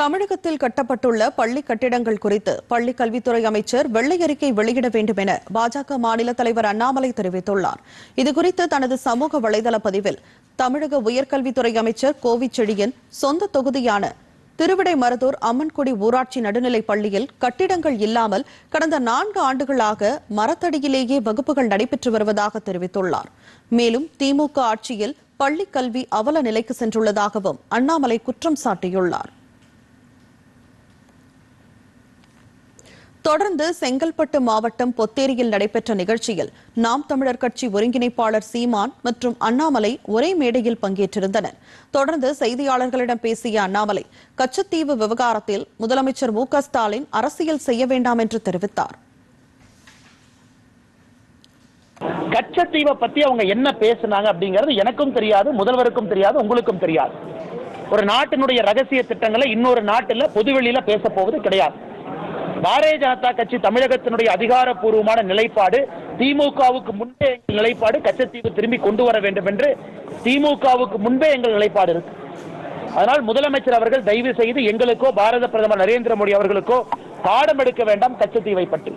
தமிழகத்தில் கட்டப்பட்டுள்ள பள்ளி கட்டிடங்கள் குறித்து பள்ளி கல்வித்துறை அமைச்சர் வெள்ளை அறிக்கை வெளியிட வேண்டும் என பாஜக மாநில தலைவர் அண்ணாமலை தெரிவித்துள்ளார். இதுகுறித்து தனது சமூக வலைதள பதிவில் தமிழக உயர்கல்வித்துறை அமைச்சர் கோவிச்செழியன் சொந்த தொகுதியான திருவிடைமருதூர் அம்மன்குடி ஊராட்சி நடுநிலைப் பள்ளியில் கட்டிடங்கள் இல்லாமல் கடந்த நான்கு ஆண்டுகளாக மரத்தடியிலேயே வகுப்புகள் நடைபெற்று வருவதாக தெரிவித்துள்ளார். மேலும் திமுக ஆட்சியில் பள்ளிக் கல்வி அவல நிலைக்கு சென்றுள்ளதாகவும் அண்ணாமலை குற்றம் சாட்டியுள்ளார். தொடர்ந்து செங்கல்பட்டு மாவட்டம் பொத்தேரியில் நடைபெற்ற நிகழ்ச்சியில் நாம் தமிழர் கட்சி ஒருங்கிணைப்பாளர் சீமான் மற்றும் அண்ணாமலை ஒரே மேடையில் பங்கேற்றிருந்தனர். தொடர்ந்து செய்தியாளர்களிடம் பேசிய அண்ணாமலை கச்சத்தீவு விவகாரத்தில் முதலமைச்சர் மு ஸ்டாலின் அரசியல் செய்ய வேண்டாம் என்று தெரிவித்தார். கச்சத்தீவை பத்தி அவங்க என்ன பேசுனாங்க அப்படிங்கிறது எனக்கும் தெரியாது முதல்வருக்கும் தெரியாது உங்களுக்கும் தெரியாது. ஒரு நாட்டினுடைய ரகசிய திட்டங்களை இன்னொரு நாட்டுல பொதுவெளியில பேச போவது கிடையாது. பாரதிய ஜனதா கட்சி தமிழகத்தினுடைய அதிகாரப்பூர்வமான நிலைப்பாடு திமுகவுக்கு முன்பே எங்கள் நிலைப்பாடு கச்சத்தீவு திரும்பி கொண்டு வர வேண்டும் என்று திமுகவுக்கு முன்பே எங்கள் நிலைப்பாடு இருக்கு. அதனால் முதலமைச்சர் அவர்கள் தயவு செய்து எங்களுக்கோ பாரத பிரதமர் நரேந்திர மோடி அவர்களுக்கோ பாடம் எடுக்க வேண்டாம் கச்சத்தீவை பற்றி.